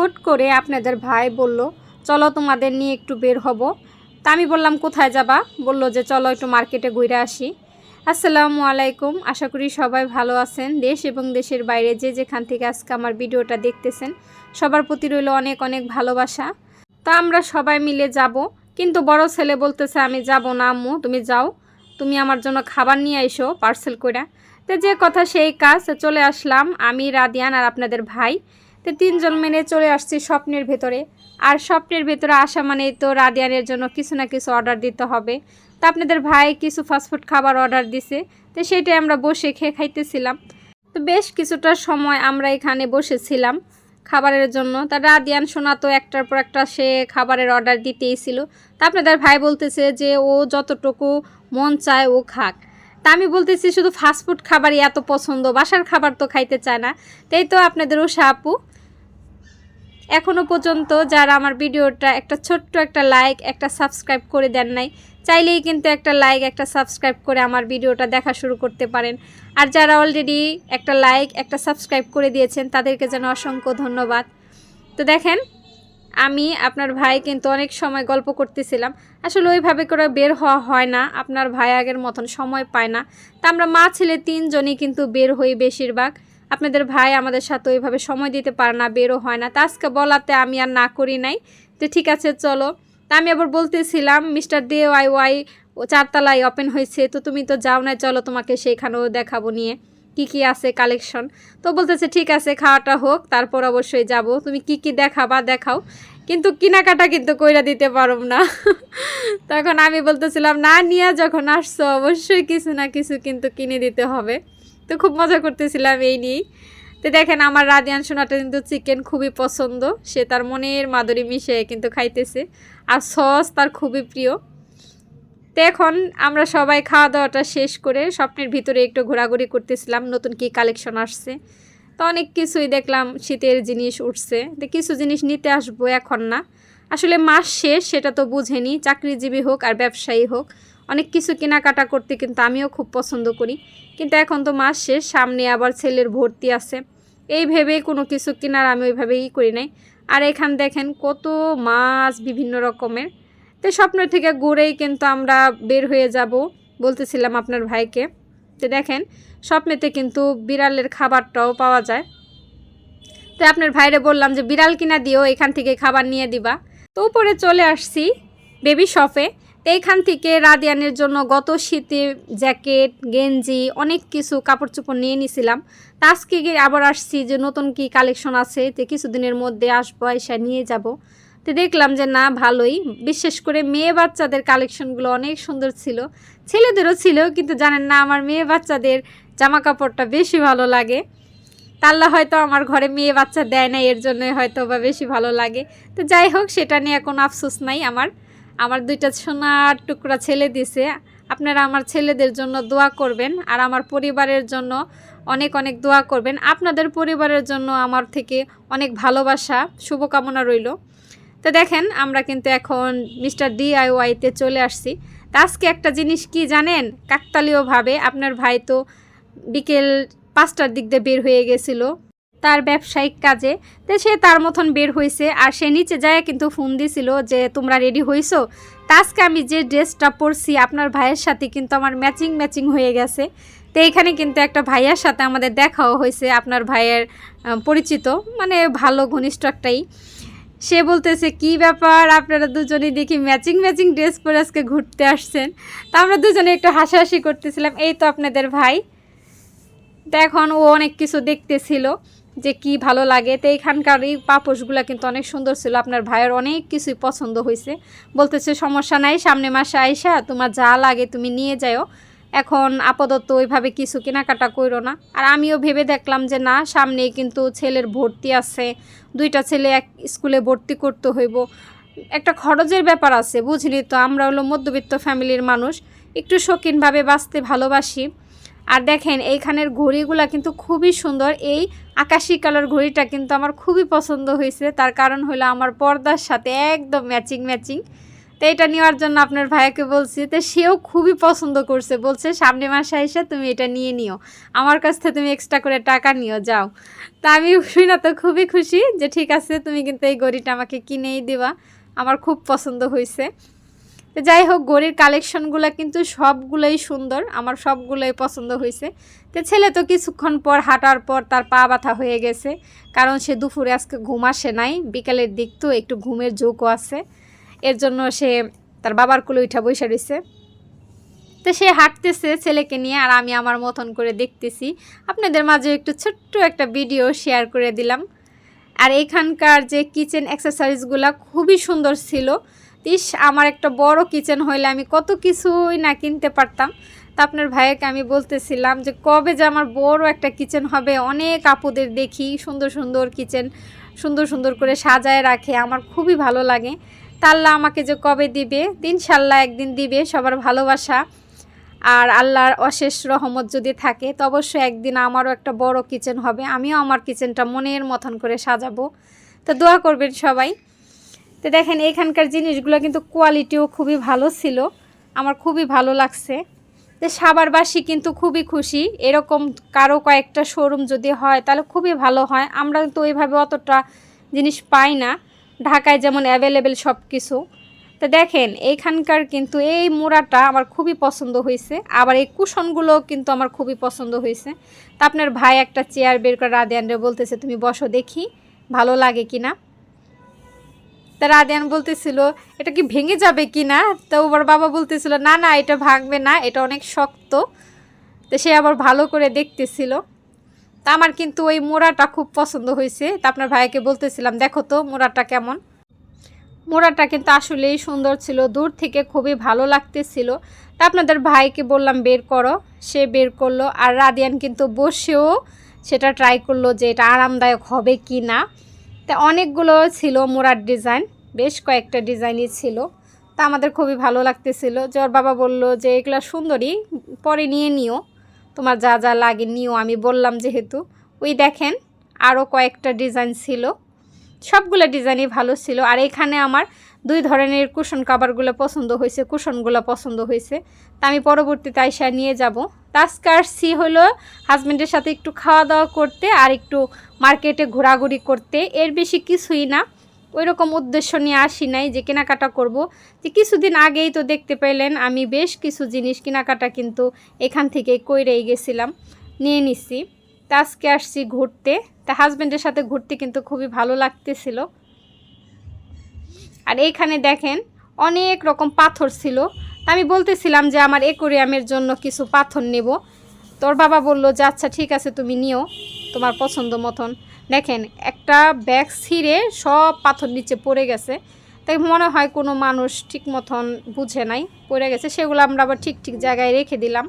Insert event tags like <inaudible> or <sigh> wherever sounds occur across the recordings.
হুট করে আপনাদের ভাই বলল, চলো তোমাদের নিয়ে একটু বের হব। তা আমি বললাম, কোথায় যাবা? বলল যে, চলো একটু মার্কেটে ঘুরে আসি। আসসালামু আলাইকুম, আশা করি সবাই ভালো আছেন। দেশ এবং দেশের বাইরে যে যেখান থেকে আজকে আমার ভিডিওটা দেখতেছেন, সবার প্রতি রইল অনেক অনেক ভালোবাসা। তা আমরা সবাই মিলে যাব, কিন্তু বড় ছেলে বলতেছে, আমি যাব না আম্মু, তুমি যাও। তুমি আমার জন্য খাবার নিয়ে এসো পার্সেল করে তো যে কথা সেই কাজ, চলে আসলাম আমি, রাদিয়ান আর আপনাদের ভাই। তো তিনজন মেনে চলে আসছি স্বপ্নের ভেতরে। আর স্বপ্নের ভেতরে আসা মানেই তো রাদিয়ানের জন্য কিছু না কিছু অর্ডার দিতে হবে। তা আপনাদের ভাই কিছু ফাস্টফুড খাবার অর্ডার দিছে, তো সেটাই আমরা বসে খেয়ে খাইতেছিলাম। তো বেশ কিছুটা সময় আমরা এখানে বসেছিলাম খাবারের জন্য। তা রাদিয়ান সোনা তো একটার পর একটা সে খাবারের অর্ডার দিতেই ছিল। তা আপনাদের ভাই বলতেছে যে ও যতটুকু মন চায় ও খাক। তা আমি বলতেছি শুধু ফাস্টফুড খাবারই এত পছন্দ, বাসার খাবার তো খাইতে চায় না। তাই তো আপনাদের উষা আপু এখনও পর্যন্ত যারা আমার ভিডিওটা একটা ছোট্ট একটা লাইক একটা সাবস্ক্রাইব করে দেন নাই, চাইলেই কিন্তু একটা লাইক একটা সাবস্ক্রাইব করে আমার ভিডিওটা দেখা শুরু করতে পারেন। আর যারা অলরেডি একটা লাইক একটা সাবস্ক্রাইব করে দিয়েছেন, তাদেরকে যেন অসংখ্য ধন্যবাদ। তো দেখেন, আমি আপনার ভাই কিন্তু অনেক সময় গল্প করতেছিলাম। আসলে ওইভাবে করে বের হওয়া হয় না, আপনার ভাই আগের মতন সময় পায় না। তা আমরা মা ছেলে তিনজনই কিন্তু বের হই বেশিরভাগ। আপনাদের ভাই আমাদের সাথে ওইভাবে সময় দিতে পারে না বেরো হয় না। তা আজকে বলাতে আমি আর না করি নাই। তো ঠিক আছে, চলো। তা আমি আবার বলতেছিলাম, মিস্টার দে ওয়াই ওয়াই, ও চারতলায় ওপেন হয়েছে, তো তুমি তো যাও না চলো তোমাকে সেইখানেও দেখাবো নিয়ে। কি কি আছে কালেকশন? তো বলতেছে, ঠিক আছে, খাওয়াটা হোক, তারপর অবশ্যই যাব। তুমি কি কি দেখাবা, দেখাও। কিন্তু কেনাকাটা কিন্তু কইরা দিতে পারো না। <laughs> তখন আমি বলতেছিলাম, না, নিয়ে যখন আসছো, অবশ্যই কিছু না কিছু কিন্তু কিনে দিতে হবে। তো খুব মজা করতেছিলাম এই নিয়েই। তো দেখেন আমার রাদিয়ান সোনাটা কিন্তু চিকেন খুবই পছন্দ। সে তার মনের মাদুরি মিশে কিন্তু খাইতেছে। আর সস তার খুবই প্রিয়। তো এখন আমরা সবাই খাওয়া দাওয়াটা শেষ করে স্বপ্নের ভিতরে একটু ঘোরাঘুরি করতেছিলাম, নতুন কি কালেকশন আসছে। তো অনেক কিছুই দেখলাম, শীতের জিনিস উঠছে। তো কিছু জিনিস নিতে আসব এখন না। আসলে মাস শেষ, সেটা তো বুঝেনি। চাকরিজীবী হোক আর ব্যবসায়ী হোক, অনেক কিছু কেনাকাটা করতে কিন্তু আমিও খুব পছন্দ করি। কিন্তু এখন তো মাস শেষ, সামনে আবার ছেলের ভর্তি আছে। এই ভেবে কোনো কিছু কেনার আমি ওইভাবেই করি নাই। আর এখান দেখেন কত মাছ বিভিন্ন রকমের। তো স্বপ্ন থেকে ঘুরেই কিন্তু আমরা বের হয়ে যাব বলতেছিলাম আপনার ভাইকে। তো দেখেন, স্বপ্নেতে কিন্তু বিড়ালের খাবারটাও পাওয়া যায়। তো আপনার ভাইরে বললাম যে, বিড়াল কিনা দিও, এখান থেকে খাবার নিয়ে দিবা। তো উপরে চলে আসছি বেবি শপে তো এইখান থেকে রাদিয়ানের জন্য গত শীতে জ্যাকেট গেঞ্জি, অনেক কিছু কাপড় চোপড় নিয়ে নিছিলাম। তা আজকে আবার আসছি যে নতুন কি কালেকশন আছে। তো কিছুদিনের মধ্যে আসব এসে নিয়ে যাব। তো দেখলাম যে না, ভালোই। বিশেষ করে মেয়ে বাচ্চাদের কালেকশনগুলো অনেক সুন্দর ছিল। ছেলেদেরও ছিল, কিন্তু জানেন না, আমার মেয়ে বাচ্চাদের জামা কাপড়টা বেশি ভালো লাগে। তাল্লা হয়তো আমার ঘরে মেয়ে বাচ্চা দেয় না এর জন্য হয়তো বা বেশি ভালো লাগে। তো যাই হোক, সেটা নিয়ে কোনো আফসোস নাই আমার। আমার দুইটা সোনার টুকরা ছেলে দিছে। আপনারা আমার ছেলেদের জন্য দোয়া করবেন আর আমার পরিবারের জন্য অনেক অনেক দোয়া করবেন। আপনাদের পরিবারের জন্য আমার থেকে অনেক ভালোবাসা, শুভকামনা রইল। তো দেখেন, আমরা কিন্তু এখন মিস্টার ডিআইওয়াইতে চলে আসছি। তা আজকে একটা জিনিস কি জানেন? কাকতালীয়ভাবে আপনার ভাই তো বিকেল পাঁচটার দিক দিয়ে বের হয়ে গেছিল। তার ব্যবসায়িক কাজে। তো সে তার মতন বের হয়েছে আর সে নিচে যায় কিন্তু ফোন দিছিল যে, তোমরা রেডি হইছো? তা আজকে আমি যে ড্রেসটা পরছি আপনার ভাইয়ের সাথে কিন্তু আমার ম্যাচিং ম্যাচিং হয়ে গেছে। তো এখানে কিন্তু একটা ভাইয়ার সাথে আমাদের দেখাও হয়েছে আপনার ভাইয়ের পরিচিত মানে ভালো ঘনিষ্ঠ একটাই। সে বলতেছে, কি ব্যাপার? আপনারা দুজনেই দেখি ম্যাচিং ম্যাচিং ড্রেস পরে আজকে ঘুরতে আসছেন? তা আমরা দুজনে একটু হাসাহাসি করতেছিলাম, এই তো আপনাদের ভাই। তো এখন ও অনেক কিছু দেখতেছিল যে কি ভালো লাগে। তো এইখানকার এই পাপোশগুলো কিন্তু অনেক সুন্দর ছিল। আপনার ভাইয়ের অনেক কিছুই পছন্দ হয়েছে। বলতেছে, সমস্যা নাই, সামনে মাসে আইসা তোমার যা লাগে তুমি নিয়ে যাও এখন আপাতত ওইভাবে কিছু কেনাকাটা করো না। আর আমিও ভেবে দেখলাম যে, না সামনে কিন্তু ছেলের ভর্তি আছে। দুইটা ছেলে এক স্কুলে ভর্তি করতে হইব। একটা খরচের ব্যাপার আছে, বুঝলি তো? আমরা হলো মধ্যবিত্ত ফ্যামিলির মানুষ। একটু শৌখিনভাবে বাঁচতে ভালোবাসি। আর দেখেন, এইখানের ঘড়িগুলা কিন্তু খুবই সুন্দর। এই আকাশি কালার ঘড়িটা কিন্তু আমার খুবই পছন্দ হয়েছে। তার কারণ হলো আমার পর্দার সাথে একদম ম্যাচিং ম্যাচিং। তো এটা নেওয়ার জন্য আপনার ভাইয়াকে বলছি তো সেও খুবই পছন্দ করছে। বলছে, সামনে মাসে এসে তুমি এটা নিয়ে নিও। আমার কাছ থেকে তুমি এক্সট্রা করে টাকা নিও, যাও। তা আমি শুনে তো খুবই খুশি যে ঠিক আছে, তুমি কিন্তু এই গড়িটা আমাকে কিনেই দিবা। আমার খুব পছন্দ হয়েছে। তো যাই হোক গড়ির কালেকশনগুলো কিন্তু সবগুলোই সুন্দর। আমার সবগুলোই পছন্দ হয়েছে তো ছেলে তো কিছুক্ষণ পর হাঁটার পর তার পা ব্যথা হয়ে গেছে। কারণ সে দুপুরে আজকে ঘুম আসে নাই। বিকালের দিক তো একটু ঘুমের ঝোঁকও আছে। এর জন্য সে তার বাবার কোলে উঠা বসে রয়েছে তো সে হাঁটতেছে ছেলেকে নিয়ে আর আমি আমার মতন করে দেখতেছি। আপনাদের মাঝে একটু ছোট্ট একটা ভিডিও শেয়ার করে দিলাম। আর এখানকার যে কিচেন অ্যাক্সেসরিজগুলো খুবই সুন্দর ছিল। ইস, আমার একটা বড় কিচেন হইলে আমি কত কিছুই না কিনতে পারতাম। তা আপনার ভাইয়াকে আমি বলতেছিলাম যে, কবে যে আমার বড় একটা কিচেন হবে, অনেক আপুদের দেখি, সুন্দর সুন্দর কিচেন সুন্দর সুন্দর করে সাজায় রাখে, আমার খুবই ভালো লাগে। তাল্লা আমাকে যে কবে দিবে ইনশাল্লাহ একদিন দিবে সবার ভালোবাসা। আর আল্লাহর অশেষ রহমত যদি থাকে, তো অবশ্যই একদিন আমারও একটা বড় কিচেন হবে। আমিও আমার কিচেনটা মনের মতন করে সাজাবো। তো দোয়া করবেন সবাই। তো দেখেন, এখানকার জিনিসগুলো কিন্তু কোয়ালিটিও খুবই ভালো ছিল। আমার খুবই ভালো লাগছে। তো সাবারবাসী কিন্তু খুবই খুশি। এরকম কারও কয়েকটা শোরুম যদি হয়, তাহলে খুবই ভালো হয়। আমরা কিন্তু ওইভাবে অতটা জিনিস পাই না। ঢাকায় যেমন অ্যাভেলেবেল সব কিছু তো দেখেন এইখানকার কিন্তু এই মোড়াটা আমার খুবই পছন্দ হয়েছে। আবার এই কুশনগুলো কিন্তু আমার খুবই পছন্দ হয়েছে। তা আপনার ভাই একটা চেয়ার বের করে রাধিয়ানরে বলতেছে, তুমি বসো দেখি, ভালো লাগে কি না? তা রাধিয়ান বলতেছিল, এটা কি ভেঙে যাবে কি না? তো ওর বাবা বলতেছিল, না না, এটা ভাঙবে না, এটা অনেক শক্ত। তো সে আবার ভালো করে দেখতেছিল। তা আমার কিন্তু ওই মোড়াটা খুব পছন্দ হয়েছে। তা আপনার ভাইকে বলতেছিলাম, দেখো তো মোড়াটা কেমন। মোড়াটা কিন্তু আসলেই সুন্দর ছিল, দূর থেকে খুবই ভালো লাগতেছিল। তা আপনাদের ভাইকে বললাম, বের করো। সে বের করল আর রাদিয়ান কিন্তু বসেও সেটা ট্রাই করল যে এটা আরামদায়ক হবে কি না। তা অনেকগুলো ছিল মোড়ার ডিজাইন বেশ কয়েকটা ডিজাইনই ছিল। তা আমাদের খুবই ভালো লাগতেছিল। ওর বাবা বলল যে, এগুলো সুন্দরী পরে নিয়ে নিও। তোমার যা যা লাগে নিও। আমি বললাম যেহেতু। ওই দেখেন আরও কয়েকটা ডিজাইন ছিল। সবগুলো ডিজাইনই ভালো ছিল। আর এখানে আমার দুই ধরনের কুশন কাভারগুলো পছন্দ হয়েছে, কুশনগুলো পছন্দ হয়েছে। তা আমি পরবর্তীতে আইসা নিয়ে যাব। আজকে আসছি হলো হাজব্যান্ডের সাথে একটু খাওয়া দাওয়া করতে আর একটু মার্কেটে ঘোরাঘুরি করতে। এর বেশি কিছুই না। ওই রকম উদ্দেশ্য নিয়ে আসি নাই যে কেনাকাটা করব। যে কিছুদিন আগেই তো দেখতে পেলেন, আমি বেশ কিছু জিনিস কেনাকাটা কিন্তু এখান থেকেই কইরেই গেছিলাম, নিয়ে নিছি। তা আজকে আসছি ঘুরতে। তা হাজব্যান্ডের সাথে ঘুরতে কিন্তু খুবই ভালো লাগতেছিল। আর এইখানে দেখেন অনেক রকম পাথর ছিল। তা আমি বলতেছিলাম যে আমার একুরিয়ামের জন্য কিছু পাথর নেব। তোর বাবা বলল যে আচ্ছা ঠিক আছে, তুমি নিও তোমার পছন্দ মতন। দেখেন একটা ব্যাগ ছিঁড়ে সব পাথর নিচে পড়ে গেছে। তাই মনে হয় কোনো মানুষ ঠিক মতন বুঝে নাই, পড়ে গেছে। সেগুলো আমরা আবার ঠিক ঠিক জায়গায় রেখে দিলাম।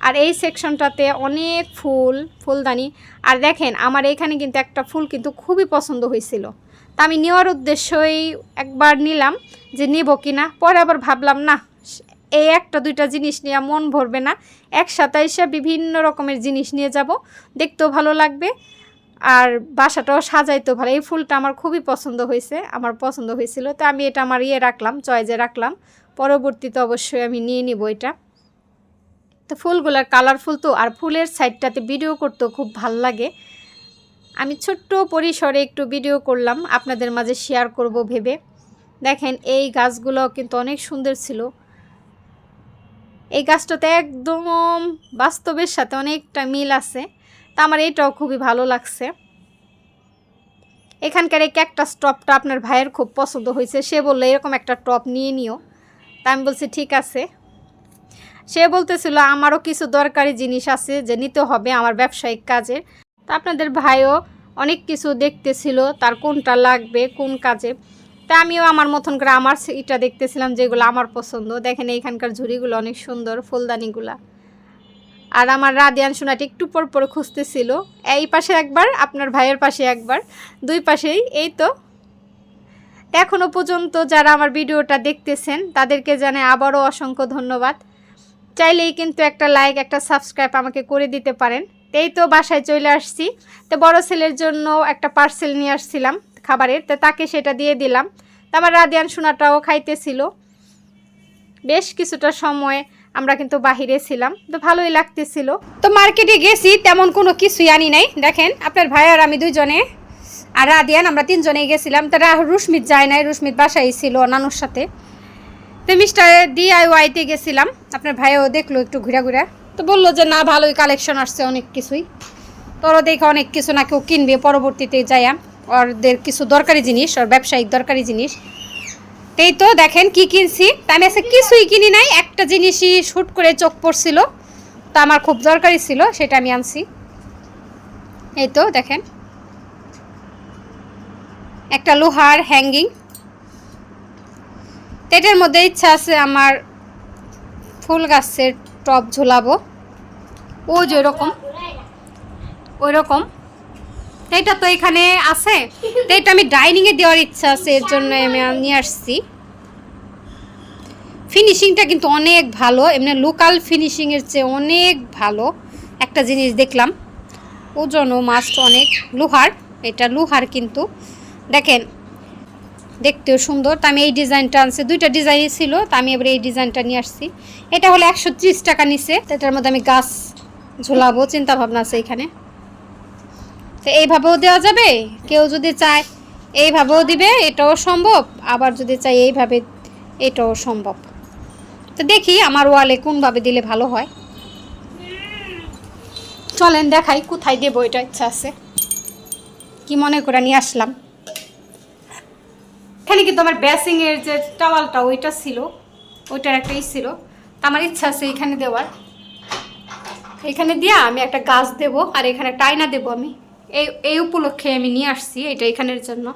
আর এই সেকশনটাতে অনেক ফুল, ফুলদানি। আর দেখেন, আমার এখানে কিন্তু একটা ফুল কিন্তু খুবই পছন্দ হয়েছিল। তা আমি নেওয়ার উদ্দেশ্যই একবার নিলাম যে নেব কি না পরে আবার ভাবলাম, না, এই একটা, দুইটা জিনিস নিয়ে মন ভরবে না। একসাথে এসে বিভিন্ন রকমের জিনিস নিয়ে যাব। দেখতেও ভালো লাগবে। আর বাসাটাও সাজাইতেও ভালো। এই ফুলটা আমার খুবই পছন্দ হয়েছে, আমার পছন্দ হয়েছিল। তো আমি এটা আমার ইয়ে রাখলাম, চয়েজে রাখলাম। পরবর্তীতে অবশ্যই আমি নিয়ে নিব এটা। তো ফুলগুলার কালারফুল তো, আর ফুলের সাইডটাতে ভিডিও করতেও খুব ভালো লাগে। আমি ছোট্ট পরিসরে একটু ভিডিও করলাম, আপনাদের মাঝে শেয়ার করব ভেবে। দেখেন, এই গাছগুলো কিন্তু অনেক সুন্দর ছিল। এই গাছটাতে একদম বাস্তবের সাথে অনেকটা মিল আছে, তা আমার এটাও খুবই ভালো লাগছে। এখানকার এই ক্যাকটাস টপটা আপনার ভাইয়ের খুব পছন্দ হয়েছে, সে বলল, এরকম একটা টপ নিয়ে নিও। তা আমি বলছি, ঠিক আছে। সে বলতেছিল, আমারও কিছু দরকারি জিনিস আছে যে নিতে হবে আমার ব্যবসায়িক কাজে। তা আপনাদের ভাইও অনেক কিছু দেখতেছিল, তার কোনটা লাগবে, কোন কাজে। তা আমিও আমার মতন করে আমার এটা দেখতেছিলাম যেগুলো আমার পছন্দ। দেখেন এইখানকার ঝুড়িগুলো অনেক সুন্দর, ফুলদানিগুলা। আর আমার রাদিয়ান সোনাটি একটু পর পর খুঁজতেছিল, এই পাশে একবার, আপনার ভাইয়ের পাশে একবার, দুই পাশেই, এই তো। এখনও পর্যন্ত যারা আমার ভিডিওটা দেখতেছেন, তাদেরকে জানে আবারও অসংখ্য ধন্যবাদ। চাইলেই কিন্তু একটা লাইক একটা সাবস্ক্রাইব আমাকে করে দিতে পারেন। এই তো বাসায় চলে আসছি। তো বড় ছেলের জন্য একটা পার্সেল নিয়ে আসছিলাম খাবারের, তো তাকে সেটা দিয়ে দিলাম। তো আমার রাদিয়ান সোনাটাও খাইতেছিল। বেশ কিছুটা সময় আমরা কিন্তু বাহিরে ছিলাম, তো ভালোই লাগতেছিল। তো মার্কেটে গেছি, তেমন কোনো কিছুই আনি নাই। দেখেন, আপনার ভাই আর আমি দুইজনে আর রাদিয়ান, আমরা তিনজনেই গেছিলাম। তারা রুশমিত যায় নাই, রুশমিত বাসায় ছিল নানুর সাথে। তো মিস্টার ডিআইওয়াইতে গেছিলাম। আপনার ভাইও দেখল একটু ঘুরা ঘুরা। তো বলল যে, না, ভালোই কালেকশন আসছে, অনেক কিছুই। তোরও দেখে অনেক কিছু না কেউ কিনবে, পরবর্তীতে যাইয়া ওরদের কিছু দরকারি জিনিস, ওর ব্যবসায়িক দরকারি জিনিস। তো এই তো দেখেন কি কিনছি। তা আমি আজকে কিছুই কিনি নাই, একটা জিনিসই শ্যুট করে চোখ পড়ছিল। তা আমার খুব দরকারি ছিল, সেটা আমি আনছি। এই তো দেখেন। একটা লোহার হ্যাঙ্গিং এটার মধ্যে ইচ্ছা আছে আমার ফুল গাছের টব ঝোলাবো। ও যে ওরকম ওই রকম এটা তো এখানে আছে। তো এটা আমি ডাইনিংয়ে দেওয়ার ইচ্ছা আছে, এর জন্য আমি নিয়ে আসছি। ফিনিশিংটা কিন্তু অনেক ভালো, এমনি লোকাল ফিনিশিংয়ের চেয়ে অনেক ভালো। একটা জিনিস দেখলাম, ওজনও মাছটা অনেক। লোহার, এটা লোহার কিন্তু। দেখেন দেখতেও সুন্দর। তো আমি এই ডিজাইনটা আনছি। দুইটা ডিজাইনই ছিল, তো আমি এবার এই ডিজাইনটা নিয়ে আসছি। এটা হলো একশো ত্রিশ টাকা নিছে তো এটার মধ্যে আমি গাছ ঝোলাবো চিন্তা ভাবনা আছে এখানে। তো এইভাবেও দেওয়া যাবে? কেউ যদি চায় এইভাবেও দিবে, এটাও সম্ভব। আবার যদি চায় এইভাবে, এটাও সম্ভব। তো দেখি আমার ওয়ালে কোনভাবে দিলে ভালো হয়। চলেন দেখাই কোথায় দেবো, এটা ইচ্ছা আছে। কি মনে করে নিয়ে আসলাম। এখানে কিন্তু আমার ব্যাসিং এর যে টাওয়ালটা, ওইটা ছিল, ওইটার একটা ই ছিল। তা আমার ইচ্ছা আছে এখানে দেওয়ার। এখানে দিয়া আমি একটা গাছ দেব, আর এখানে টাইনা দেবো আমি। এই এই উপলক্ষে আমি নিয়ে আসছি এটা এখানের জন্য।